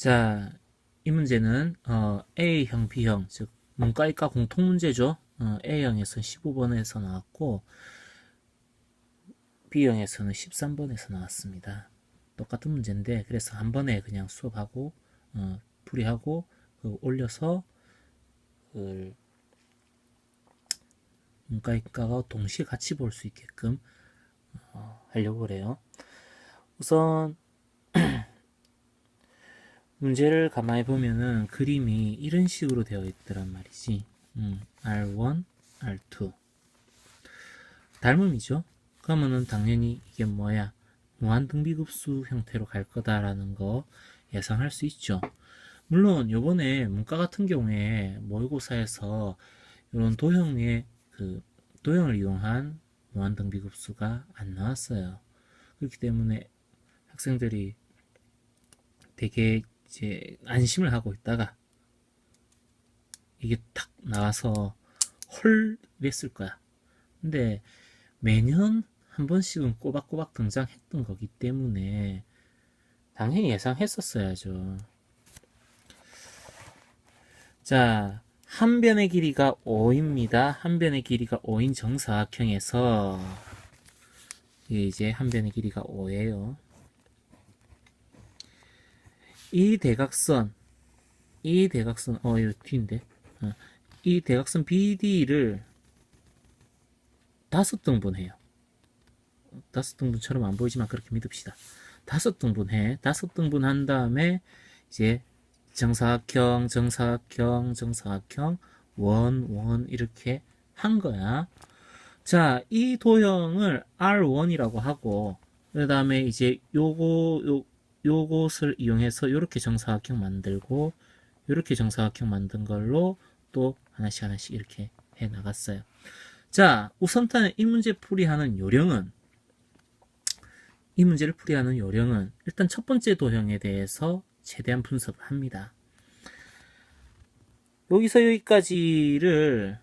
자, 이 문제는 어, A형, B형, 즉 문과이과 공통 문제죠. 어, A형에서는 15번에서 나왔고 B형에서는 13번에서 나왔습니다. 똑같은 문제인데 그래서 한 번에 그냥 수업하고 어, 풀이하고 그 올려서 그 문과이과가 동시에 같이 볼 수 있게끔 어, 하려고 그래요. 우선 문제를 가만히 보면은 그림이 이런 식으로 되어 있더란 말이지. 음, R1, R2. 닮음이죠. 그러면은 당연히 이게 뭐야? 무한 등비급수 형태로 갈 거다라는 거 예상할 수 있죠. 물론 요번에 문과 같은 경우에 모의고사에서 이런 도형의 그 도형을 이용한 무한 등비급수가 안 나왔어요. 그렇기 때문에 학생들이 되게 이제 안심을 하고 있다가 이게 탁 나와서 헐 이랬을 거야. 근데 매년 한 번씩은 꼬박꼬박 등장했던 거기 때문에 당연히 예상했었어야죠. 자, 한 변의 길이가 5입니다. 한 변의 길이가 5인 정사각형에서 이제 한 변의 길이가 5예요. 이 대각선, 이 대각선, 어, 이거 뒤인데. 어, 이 대각선 BD를 다섯 등분해요. 다섯 등분처럼 안 보이지만 그렇게 믿읍시다. 다섯 등분해. 다섯 등분한 다음에 이제 정사각형, 정사각형, 정사각형, 원, 원 이렇게 한 거야. 자, 이 도형을 R1이라고 하고 그 다음에 이제 요거 요 요것을 이용해서 이렇게 정사각형 만들고 이렇게 정사각형 만든 걸로 또 하나씩 하나씩 이렇게 해 나갔어요. 자, 우선탄 이 문제 풀이하는 요령은 이 문제를 풀이하는 요령은 일단 첫 번째 도형에 대해서 최대한 분석을 합니다. 여기서 여기까지를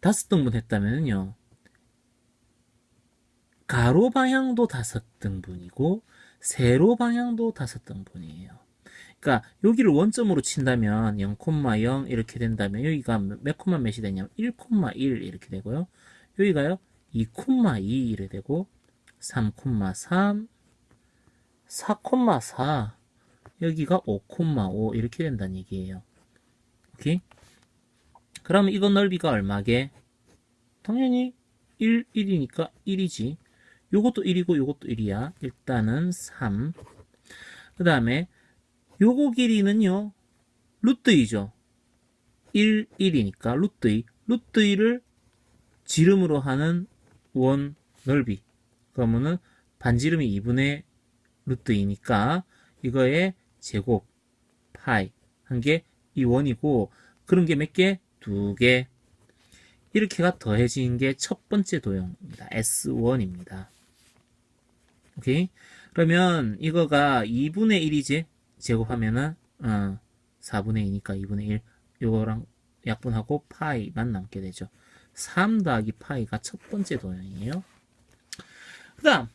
다섯 등분 했다면요. 가로 방향도 다섯 등분이고 세로 방향도 다섯 등분이에요. 그러니까 여기를 원점으로 친다면 0,0 이렇게 된다면 여기가 몇 콤마 몇이 되냐면 1,1 이렇게 되고요. 여기가요 2,2 이래 되고 3,3 4,4 여기가 5,5 이렇게 된다는 얘기예요. 오케이? 그러면 이거 넓이가 얼마게? 당연히 1, 1이니까 1이지. 요것도 1이고 요것도 1이야. 일단은 3. 그 다음에 요거 길이는요. 루트 2죠. 1, 1이니까 루트 2. 루트 2를 지름으로 하는 원 넓이. 그러면은 반지름이 2분의 루트 2니까 이거의 제곱 파이 한게이 원이고 그런 게 몇 개? 두 개. 이렇게가 더해진 게 첫 번째 도형입니다. S1입니다. 오케이? 그러면 이거가 2분의 1이지? 제곱하면은 어, 4분의 2니까 2분의 1 요거랑 약분하고 파이만 남게 되죠. 3 더하기 파이가 첫 번째 도형이에요. 그 다음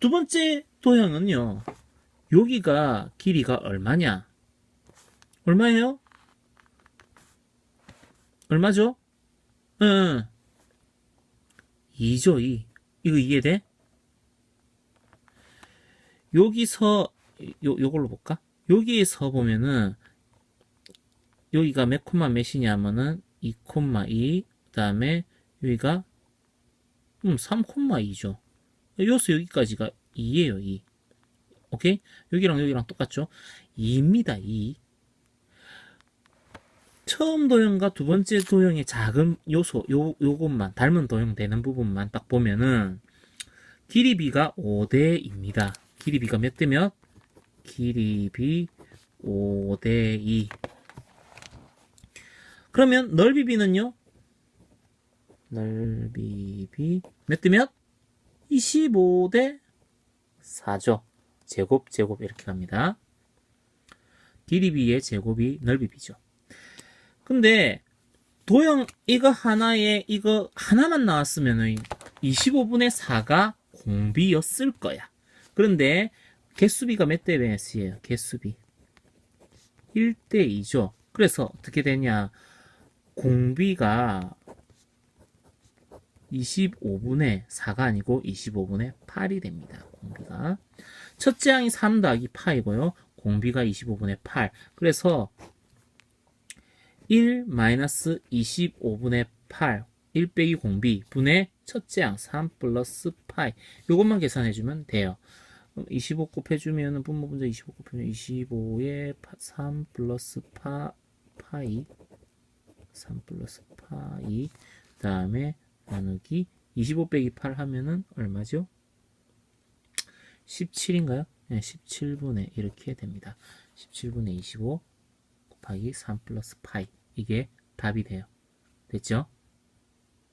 두 번째 도형은요. 여기가 길이가 얼마냐? 얼마예요? 얼마죠? 응. 2죠, 2. 이거 이해돼? 여기서, 요, 요걸로 볼까? 여기에서 보면은, 여기가 몇 콤마 몇이냐면은, 2,2, 그 다음에, 여기가, 음, 3,2죠. 여기서 여기까지가 2예요, 2. 오케이? 여기랑 여기랑 똑같죠? 2입니다, 2. 처음 도형과 두 번째 도형의 작은 요소, 요, 요것만, 닮은 도형 되는 부분만 딱 보면은, 길이비가 5대입니다. 길이비가 몇 대 몇? 길이비 5대 2. 그러면 넓이비는요? 넓이비 몇대 몇? 25 대 4죠. 제곱, 제곱 이렇게 갑니다. 길이비의 제곱이 넓이비죠. 근데 도형 이거 하나에 이거 하나만 나왔으면 25분의 4가 공비였을 거야. 그런데 개수비가 몇 대 몇이에요? 개수비. 1대 2죠. 그래서 어떻게 되냐. 공비가 25분의 4가 아니고 25분의 8이 됩니다. 공비가. 첫째 항이 3 더하기 파이고요. 공비가 25분의 8. 그래서 1 마이너스 25분의 8. 1 빼기 공비 분의 첫째 항3 플러스 파이. 요것만 계산해주면 돼요. 25 곱해주면 분모 분자 25 곱해주면 25에 3 플러스 파, 파이 3 플러스 파이 그 다음에 나누기 25 빼기 8 하면은 얼마죠? 17인가요? 네, 17분의 이렇게 됩니다. 17분의 25 곱하기 3 플러스 파이 이게 답이 돼요. 됐죠?